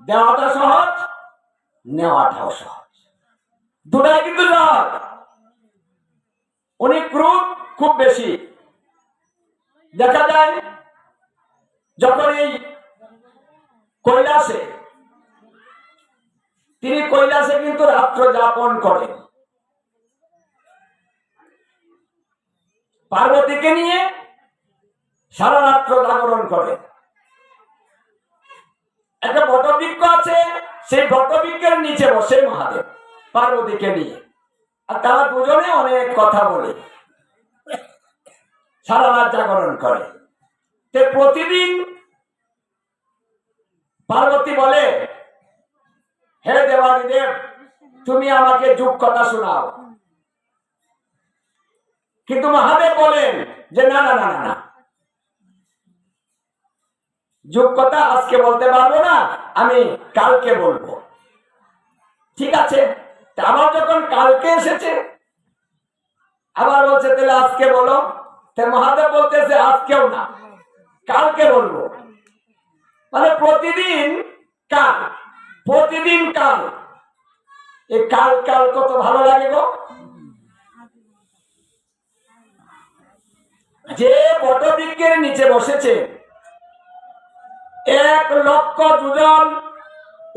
দেওয়াটা সহজ, নেওয়াটাও সহজ। দুটাই কিন্তু সহজ উনি ক্রুদ খুব বেশি। দেখা যায়, যখন এই কৈলাসে, তিনি কৈলাসে কিন্তু রাত্র যাপন করেন। পার্বতীকে নিয়ে সারা রাত্র জাগরণ করে একটা বটবৃক্ষ আছে, সেই বটবৃক্ষের নিচে বসে মহাদেব পার্বতীকে নিয়ে। আর তারা দুজনে অনেক কথা বলে, সারা রাত জাগরণ করে। তে প্রতিদিন পার্বতী বলে, হে দেবানী দেব তুমি আমাকে যুগ কথা শোনাও। কিন্তু মহাদেব বলেন যে, না না না না না। যুগ কথা আজকে বলতে পারব না, আমি কালকে বলব। ঠিক আছে? তা আবার যখন কালকে এসেছে, আবার বলছে, তাহলে আজকে বলো। মহাদেব বলতেছে, আজকেও না, কালকে বলব। মানে প্রতিদিন কাল প্রতিদিন কাল। এই কাল কাল কত ভালো লাগে গো। যে বটবৃক্ষের নিচে বসেছে এক লক্ষ দুজন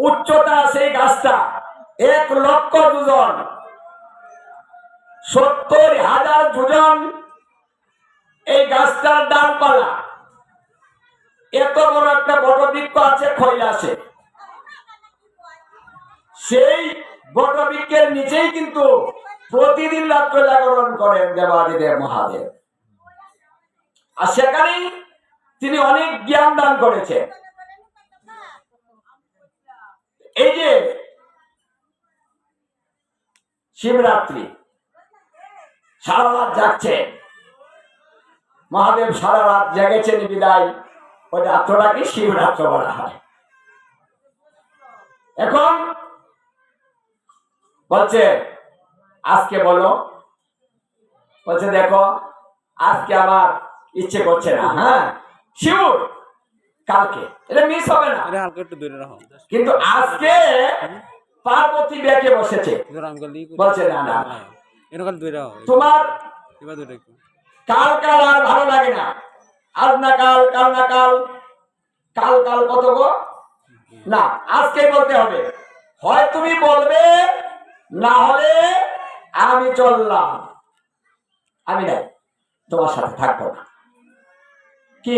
উচ্চতা সেই গাছটা। এক লক্ষ দুজন। সত্তর হাজার দুজন এই গাছটার ডালপালা। এত বড় একটা বটবৃক্ষ আছে কৈলাসে সেই বটবৃক্ষের নিচেই কিন্তু প্রতিদিন রাত্র জাগরণ করেন দেবাদিদেব মহাদেব। আর সেখানেই তিনি অনেক জ্ঞান দান করেছেন। এই যে শিবরাত্রি, সারা রাত জাগছে। মহাদেব সারা রাত জেগেছেন বিদায়। ওই রাত্রটাকে শিবরাত্র বলা হয়। এখন বলছে, আজকে বলো। বলছে, দেখো, আজকে আমার ইচ্ছে করছে না। হ্যাঁ শিউর কালকে। এটা মিস হবে না। এটা হালকা একটু দূরে রাখো। কিন্তু আজকে পার্বতী বেঁকে বসেছে। বলছে না না খালি দূরে রাখো। তোমার এবার দূরে কাল কাল আর ভালো লাগে না। আজ না কাল কাল না কাল কাল কাল কত গো? না আজকে বলতে হবে। হয় তুমি বলবে না হলে আমি চললাম। আমি নাই তোমার সাথে থাকব না। কি?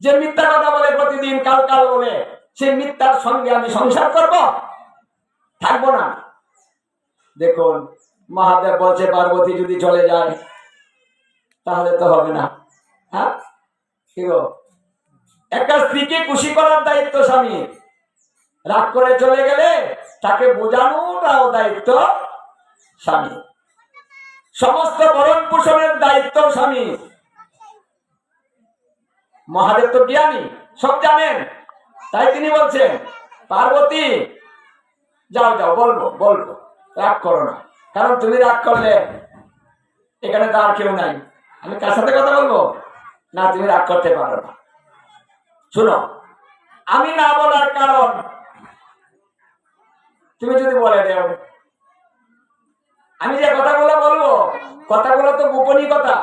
যে মিথ্যা কথা বলে প্রতিদিন কাল কাল বলে সেই মিথ্যার সঙ্গে আমি সংসার করব? থাকব না। দেখুন, মহাদেব বলছে, পার্বতী যদি চলে যায়, তাহলে তো হবে না। হ্যাঁ? কি গো? একটা স্ত্রীকে খুশি করার দায়িত্ব স্বামী। রাগ করে চলে গেলে তাকে বোঝানোটাও দায়িত্ব স্বামী। সমস্ত ভরণ পোষণের দায়িত্ব স্বামী। মহাদেব তো জ্ঞানী, সব জানেন। তাই তিনি বলছেন, পার্বতী, যাও যাও, বলব বলব, রাগ করো না। কারণ তুমি রাগ করলে এখানে তো আর কেউ নাই। আমি কার সাথে কথা বলব? না, তুমি রাগ করতে পারো না। শুনো, আমি না বলার কারণ তুমি যদি বলে দেও, আমি যে কথাগুলো বলব, কথাগুলো তো গোপনই কথা।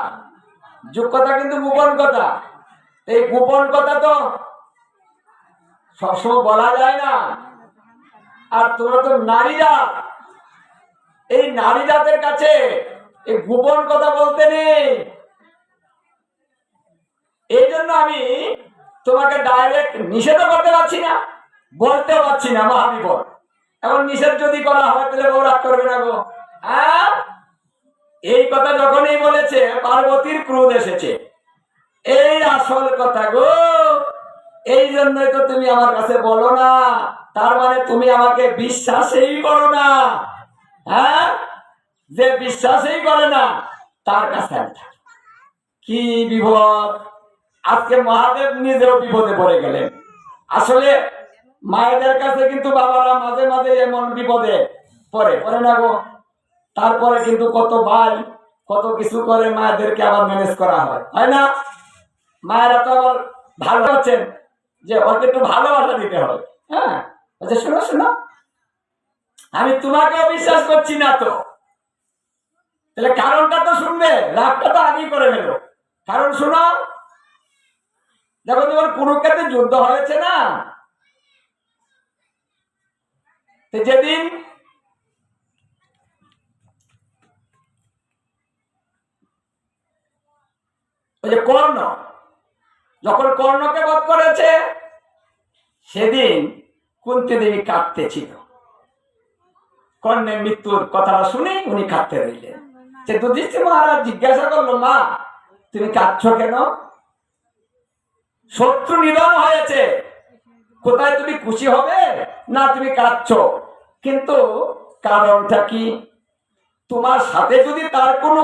যুগ কথা কিন্তু গোপন কথা। এই গোপন কথা তো সবসময় বলা যায় না। আর তোমরা তো নারী জাত এই নারী জাতের কাছে এই গোপন কথা বলতে নেই। এই জন্য আমি তোমাকে ডাইরেক্ট নিষেধ করতে পারছি না বলতে পারছি না, মহাবিপদ। এখন নিষেধ যদি করা হয়, তাহলে বউ রাগ করবে না গো। হ্যাঁ? এই কথা যখনই বলেছে, পার্বতীর ক্রোধ এসেছে। এই আসল কথা গো। এই জন্যই তো তুমি আমার কাছে বলো না। তার মানে তুমি আমাকে বিশ্বাসই করো না। হ্যাঁ? যে বিশ্বাসই করে না, তার কাছে কি বিপদ? আজকে মহাদেব নিজেও বিপদে পড়ে গেলেন। আসলে মায়েদের কাছে কিন্তু বাবারা মাঝে মাঝে এমন বিপদে পড়ে। পড়ে না গো। তারপরে কিন্তু কত ভাই কত কিছু করে মায়েদেরকে আবার ম্যানেজ করা হয়। হয় না? মায়েরা তো আবার ভালো আছেন যে ওকে একটু ভালোবাসা দিতে হবে। হ্যাঁ? আচ্ছা শোনো শোনো। আমি তোমাকেও বিশ্বাস করছি না তো। তাহলে কারণটা তো শুনবে, রাগটা তো আগেই করে নেব কারণ শোনো দেখো তোমার কুরুক্ষেত্রে যুদ্ধ হয়েছে না যেদিন ওই যে কর্ণ যখন কর্ণকে বধ করেছে, সেদিন কুন্তি দেবী কাঁদতেছিল। কর্ণের মৃত্যুর কথাটা শুনে উনি কাঁদতে রইলেন। সে মহারাজ জিজ্ঞাসা করল, মা, তুমি কাঁদছ কেন? শত্রু নিধন হয়েছে। কোথায় তুমি খুশি হবে? না, তুমি কাঁদছ। কিন্তু কারণটা কি? তোমার সাথে যদি তার কোনো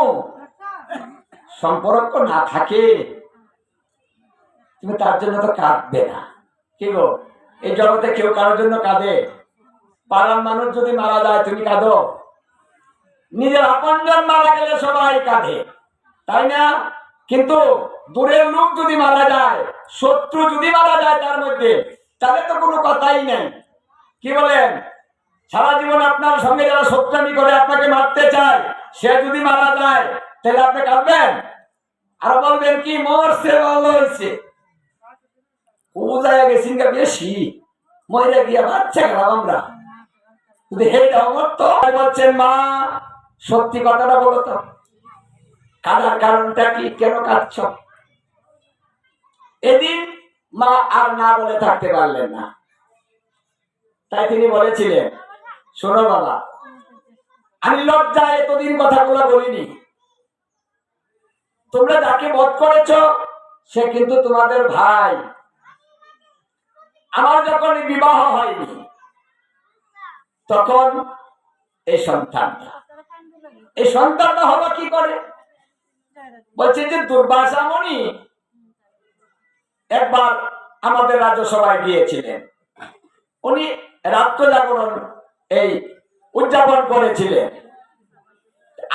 সম্পর্ক না থাকে তুমি তার জন্য তো কাঁদবে না। কি গো? এই জগতে কেউ কারোর জন্য কাঁদে? পাড়ার মানুষ যদি মারা যায়, তুমি কাঁদো? নিজের আপনজন মারা গেলে সবাই কাঁদে, তাই না? কিন্তু দূরের লোক যদি মারা যায়, শত্রু যদি মারা যায় তার মধ্যে তাহলে তো কোনো কথাই নেই। কি বলেন? সারা জীবন আপনার সঙ্গে যারা শত্রামি করে আপনাকে মারতে চায়, সে যদি মারা যায়, তাহলে আপনি কাঁদবেন? আর বলবেন কি, মরছে ভালো হয়েছে পূজায় গেছি গা বেশি? মরে গিয়া বাচ্চা আমরা। বলছেন, মা, সত্যি কথাটা বলো তো। কাদার কারণটা কি? কেন কাঁদছ? এদিন মা আর না বলে থাকতে পারলেন না। তাই তিনি বলেছিলেন, শোনো বাবা, আমি লজ্জায় এতদিন কথাগুলো বলিনি। তোমরা যাকে বধ করেছ, সে কিন্তু তোমাদের ভাই। আমার যখন বিবাহ হয়নি, তখন এই সন্তানটা। এই সন্তানটা হলো কি করে? বলছে যে দুর্বাসা মণি একবার আমাদের রাজ্যসভায় গিয়েছিলেন। উনি রাত্র জাগরণ এই উদযাপন করেছিলেন।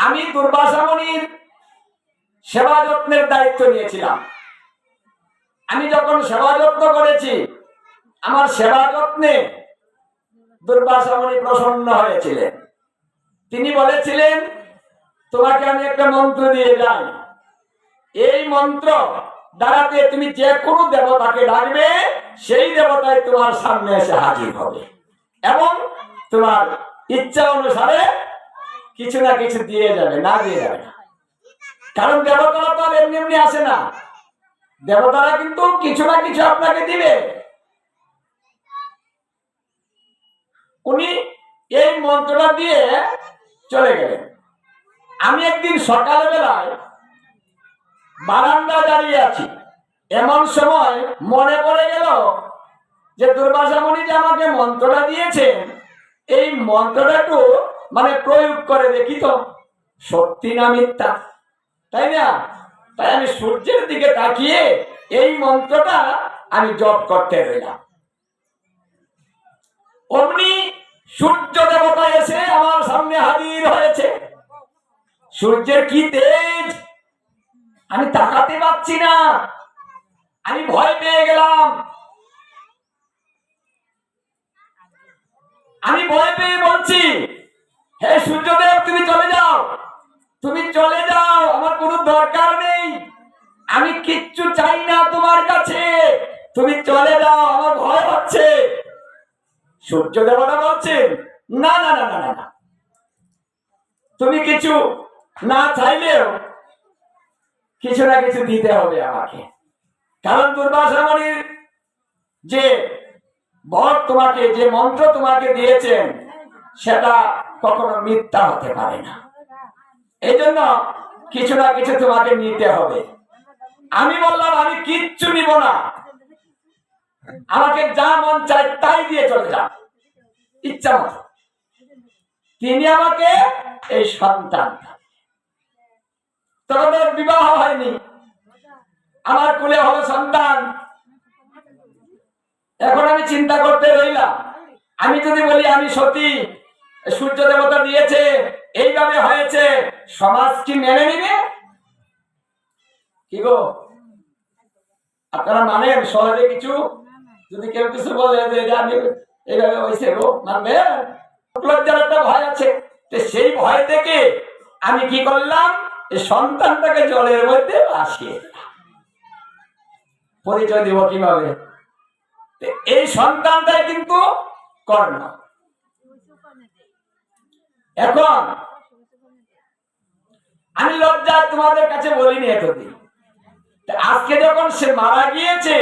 আমি দুর্বাসা মণির সেবা যত্নের দায়িত্ব নিয়েছিলাম। আমি যখন সেবা যত্ন করেছি আমার সেবা যত্নে দুর্বাসা মণি প্রসন্ন হয়েছিলেন। তিনি বলেছিলেন, তোমাকে আমি একটা মন্ত্র দিয়ে যাই। এই মন্ত্র দ্বারাতে তুমি যে কোনো দেবতাকে ডাকবে, সেই দেবতাই তোমার সামনে এসে হাজির হবে। এবং তোমার ইচ্ছা অনুসারে কিছু না কিছু দিয়ে যাবে, না দিয়ে যাবে না। কারণ দেবতারা তো আর এমনি এমনি আসে না। দেবতারা কিন্তু কিছু না কিছু আপনাকে দিবে। উনি এই মন্ত্রটা দিয়ে চলে গেলেন। আমি একদিন সকালবেলায় বারান্দা দাঁড়িয়ে আছি। এমন সময় মনে পড়ে গেল যে দুর্বাসা মুনি যে আমাকে মন্ত্রটা দিয়েছেন, এই মন্ত্রটা একটু মানে প্রয়োগ করে দেখি তো, সত্যি না মিথ্যা? তাই না? তাই আমি সূর্যের দিকে তাকিয়ে এই মন্ত্রটা আমি জপ করতে রইলাম। অমনি সূর্য দেবতা এসে আমার সামনে হাজির হয়েছে। সূর্যের কি তেজ? আমি তাকাতে পারছি না। আমি ভয় পেয়ে গেলাম। আমি ভয় পেয়ে বলছি, হে সূর্যদেব, তুমি চলে যাও। তুমি চলে যাও, আমার কোনো দরকার নেই। আমি কিচ্ছু চাই না তোমার কাছে। তুমি চলে যাও, আমার ভয় সূর্য দেবতা বলছেন না না না না না তুমি কিছু না চাইলেও কিছু না কিছু দিতে হবে আমাকে। কারণ দুর্বাসা মণির যে বর তোমাকে, যে মন্ত্র তোমাকে দিয়েছেন, সেটা কখনো মিথ্যা হতে পারে না। এই জন্য কিছু না কিছু তোমাকে নিতে হবে। আমি বললাম, আমি কিচ্ছু নিব না। আমাকে যা মন চায় তাই দিয়ে চলে যান ইচ্ছা মতো। তিনি আমাকে এই সন্তান। তখন ওর বিবাহ হয়নি। আমার কুলে হলো সন্তান। এখন আমি চিন্তা করতে রইলাম। আমি যদি বলি আমি সতী, সূর্য দেবতা দিয়েছে, এইভাবে হয়েছে, সমাজ কি মেনে নিবে? কি গো? আপনারা মানেন, সহজে কিছু? যদি কেউ কিছু বলে যে এটা আমি এইভাবে হয়েছে গো মানবে? লজ্জার একটা ভয় আছে সেই ভয় থেকে আমি কি করলাম? এই সন্তানটাকে জলের মধ্যে ভাসিয়ে পরিচয় দিব কীভাবে? এই সন্তানটাই কিন্তু কর্ণ। এখন আমি লজ্জা তোমাদের কাছে বলিনি এতদিন। আজকে যখন সে মারা গিয়েছে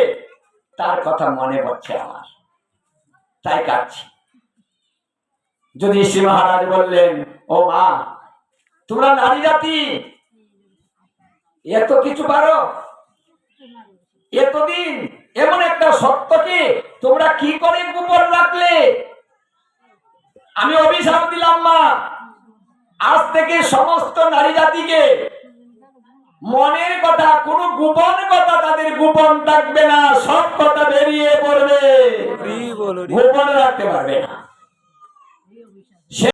তার কথা মনে পড়ছে আমার। তাই কাঁদছি। যদি শ্রী মহারাজ বললেন, ও মা, তোমরা নারী জাতি, এত কিছু পারো? এতদিন এমন একটা সত্যকে তোমরা কি করে গোপন রাখলে? আমি অভিশাপ দিলাম, মা। আজ থেকে সমস্ত নারী জাতিকে মনের কথা কোন গোপন কথা তাদের গোপন থাকবে না সব কথা বেরিয়ে পড়বে। গোপন রাখতে পারবে না।